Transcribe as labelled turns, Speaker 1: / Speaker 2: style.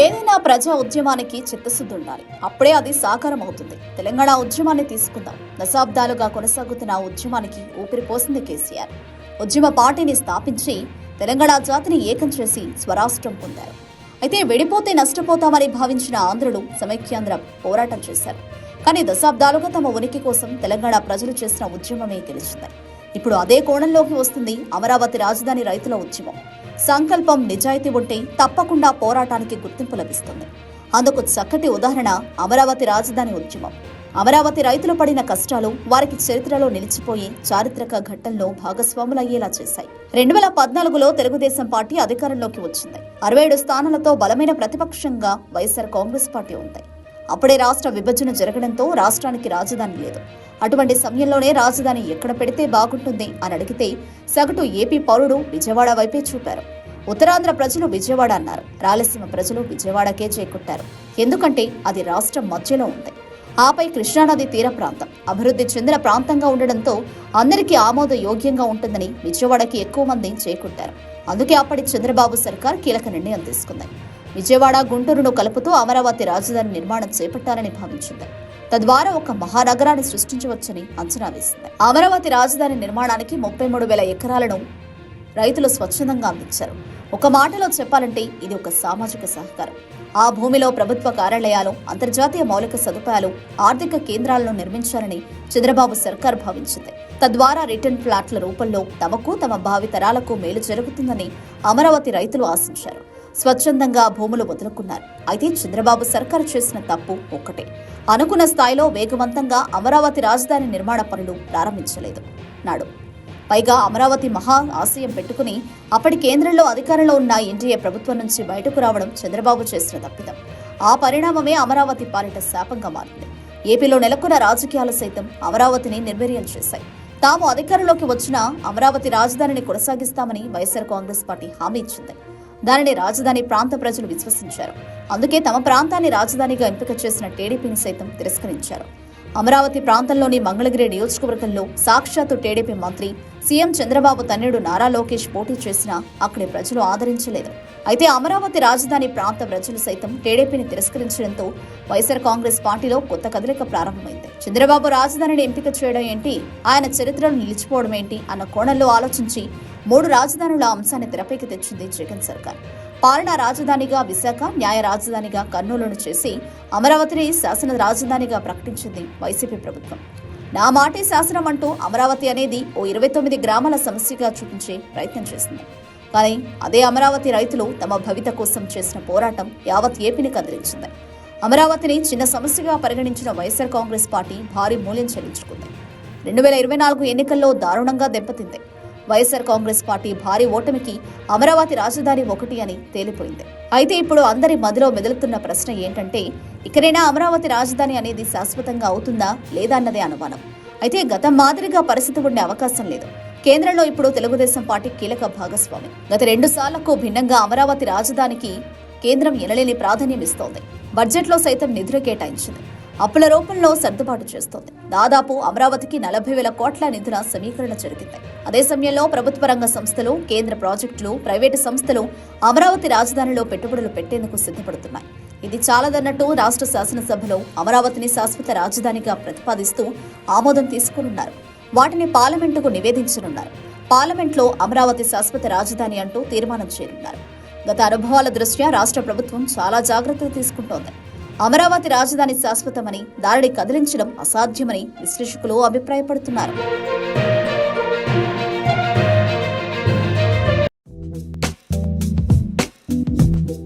Speaker 1: ఏదైనా ప్రజా ఉద్యమానికి చిత్తశుద్ధి ఉండాలి అప్పుడే అది సాకారం అవుతుంది తెలంగాణ ఉద్యమాన్ని తీసుకుందాం. దశాబ్దాలుగా కొనసాగుతున్న ఉద్యమానికి ఊపిరి పోసింది కేసీఆర్. ఉద్యమ పార్టీని స్థాపించి తెలంగాణ జాతిని ఏకం చేసి స్వరాష్ట్రం పొందారు. అయితే విడిపోతే నష్టపోతామని భావించిన ఆంధ్రులు సమైక్యాంధ్ర పోరాటం చేశారు. కానీ దశాబ్దాలుగా తమ ఉనికి కోసం తెలంగాణ ప్రజలు చేసిన ఉద్యమమే గెలిచింది. ఇప్పుడు అదే కోణంలోకి వస్తుంది అమరావతి రాజధాని రైతుల ఉద్యమం. సంకల్పం నిజాయితీ ఉంటే తప్పకుండా పోరాటానికి గుర్తింపు లభిస్తుంది. అందుకు చక్కటి ఉదాహరణ అమరావతి రాజధాని ఉద్యమం. అమరావతి రైతులు పడిన కష్టాలు వారికి చరిత్రలో నిలిచిపోయి చారిత్రక ఘట్టంలో భాగస్వాములయ్యేలా చేశాయి. రెండు వేల పద్నాలుగులో తెలుగుదేశం పార్టీ అధికారంలోకి వచ్చింది. అరవై ఏడు స్థానాలతో బలమైన ప్రతిపక్షంగా వైఎస్ఆర్ కాంగ్రెస్ పార్టీ ఉంది. అప్పుడే రాష్ట్ర విభజన జరగడంతో రాష్ట్రానికి రాజధాని లేదు. అటువంటి సమయంలోనే రాజధాని ఎక్కడ పెడితే బాగుంటుంది అని అడిగితే సగటు ఏపీ పౌరుడు విజయవాడ వైపే చూపారు. ఉత్తరాంధ్ర ప్రజలు విజయవాడ అన్నారు. రాయలసీమ ప్రజలు విజయవాడకే చేకుట్టారు. ఎందుకంటే అది రాష్ట్రం మధ్యలో ఉంది. ఆపై కృష్ణానది తీర ప్రాంతం. అభివృద్ధి చెందిన ప్రాంతంగా ఉండడంతో అందరికీ ఆమోద యోగ్యంగా ఉంటుందని విజయవాడకి ఎక్కువ మంది చేకుంటారు అందుకే అప్పటి చంద్రబాబు సర్కార్ కీలక నిర్ణయం తీసుకుంది. విజయవాడ గుంటూరును కలుపుతూ అమరావతి రాజధాని నిర్మాణం చేపట్టాలని భావించింది. తద్వారా ఒక మహానగరాన్ని సృష్టించవచ్చని అంచనా వేసింది. అమరావతి రాజధాని నిర్మాణానికి ముప్పై మూడు వేల ఎకరాలను రైతులు స్వచ్ఛందంగా అందించారు. ఒక మాటలో చెప్పాలంటే ఇది ఒక సామాజిక సహకారం. ఆ భూమిలో ప్రభుత్వ కార్యాలయాలు అంతర్జాతీయ మౌలిక సదుపాయాలు ఆర్థిక కేంద్రాలను నిర్మించాలని చంద్రబాబు సర్కార్ భావించింది. తద్వారా రిటర్న్ ఫ్లాట్ల రూపంలో తమకు తమ భావితరాలకు మేలు జరుగుతుందని అమరావతి రైతులు ఆశించారు. స్వచ్ఛందంగా భూములు వదులుకున్నారు. అయితే చంద్రబాబు సర్కారు చేసిన తప్పు ఒక్కటే. అనుకున్న స్థాయిలో వేగవంతంగా అమరావతి రాజధాని నిర్మాణ పనులు ప్రారంభించలేదు. నాడు పైగా అమరావతి మహా ఆశయం పెట్టుకుని అప్పటి కేంద్రంలో అధికారంలో ఉన్న ఎన్డీఏ ప్రభుత్వం నుంచి బయటకు రావడం చంద్రబాబు చేసిన తప్పిదం. ఆ పరిణామమే అమరావతి పాలిట శాపంగా మారింది. ఏపీలో నెలకొన్న రాజకీయాలు సైతం అమరావతిని నిర్వీర్యం చేశాయి. తాము అధికారంలోకి వచ్చినా అమరావతి రాజధానిని కొనసాగిస్తామని వైఎస్ఆర్ కాంగ్రెస్ పార్టీ హామీ ఇచ్చింది. దానిని రాజధాని ప్రాంత ప్రజలు విశ్వసించారు. అందుకే తమ ప్రాంతాన్ని రాజధానిగా ఎంపిక చేసిన టీడీపీని సైతం తిరస్కరించారు. అమరావతి ప్రాంతంలోని మంగళగిరి నియోజకవర్గంలో సాక్షాత్తు టీడీపీ మంత్రి సీఎం చంద్రబాబు తన్నుడు నారా లోకేష్ పోటీ చేసినా అక్కడి ప్రజలు ఆదరించలేదు. అయితే అమరావతి రాజధాని ప్రాంత ప్రజలు సైతం టీడీపీని తిరస్కరించడంతో వైఎస్ఆర్ కాంగ్రెస్ పార్టీలో కొత్త కదలిక ప్రారంభమైంది. చంద్రబాబు రాజధానిని ఎంపిక చేయడం ఏంటి? ఆయన చరిత్రను నిలిచిపోవడం ఏంటి? అన్న కోణంలో ఆలోచించి మూడు రాజధానుల అంశాన్ని తెరపైకి తెచ్చింది జగన్ సర్కార్. పాలనా రాజధానిగా విశాఖ న్యాయ రాజధానిగా కర్నూలును చేసి అమరావతిని శాసన రాజధానిగా ప్రకటించింది వైసీపీ ప్రభుత్వం. నా మాటే శాసనం అంటూ అమరావతి అనేది ఓ ఇరవై తొమ్మిది గ్రామాల సమస్యగా చూపించే ప్రయత్నం చేసింది. కానీ అదే అమరావతి రైతులు తమ భవిత కోసం చేసిన పోరాటం యావత్ ఏపీని కదిలించింది. అమరావతిని చిన్న సమస్యగా పరిగణించిన వైఎస్ఆర్ కాంగ్రెస్ పార్టీ భారీ మూల్యం చెల్లించుకుంది. రెండు వేల ఇరవై నాలుగు ఎన్నికల్లో దారుణంగా దెబ్బతింది. వైఎస్ఆర్ కాంగ్రెస్ పార్టీ భారీ ఓటమికి అమరావతి రాజధాని ఒకటి అని తేలిపోయింది. అయితే ఇప్పుడు అందరి మదిలో మెదులుతున్న ప్రశ్న ఏంటంటే ఇకనైనా అమరావతి రాజధాని అనేది శాశ్వతంగా అవుతుందా లేదా అన్నదే అనుమానం. అయితే గతం మాదిరిగా పరిస్థితి ఉండే అవకాశం లేదు. కేంద్రంలో ఇప్పుడు తెలుగుదేశం పార్టీ కీలక భాగస్వామి. గత రెండు సార్లకు భిన్నంగా అమరావతి రాజధానికి కేంద్రం ఎనలేని ప్రాధాన్యం ఇస్తోంది. బడ్జెట్లో సైతం నిధులు కేటాయించింది. అప్పుల రూపంలో సర్దుబాటు చేస్తోంది. దాదాపు అమరావతికి నలభై వేల కోట్ల నిధుల సమీకరణ జరిగింది. అదే సమయంలో ప్రభుత్వ రంగ సంస్థలు కేంద్ర ప్రాజెక్టులు ప్రైవేటు సంస్థలు అమరావతి రాజధానిలో పెట్టుబడులు పెట్టేందుకు సిద్ధపడుతున్నాయి. ఇది చాలదన్నట్టు రాష్ట్ర శాసనసభలో అమరావతిని శాశ్వత రాజధానిగా ప్రతిపాదిస్తూ ఆమోదం తీసుకునున్నారు. వాటిని పార్లమెంటుకు నివేదించనున్నారు. పార్లమెంట్లో అమరావతి శాశ్వత రాజధాని అంటూ తీర్మానం చేయనున్నారు గత అనుభవాల దృష్ట్యా రాష్ట్ర ప్రభుత్వం చాలా జాగ్రత్తలు తీసుకుంటోంది. అమరావతి రాజధాని శాశ్వతమని దానిని కదిలించడం అసాధ్యమని విశ్లేషకులు అభిప్రాయపడుతున్నారు.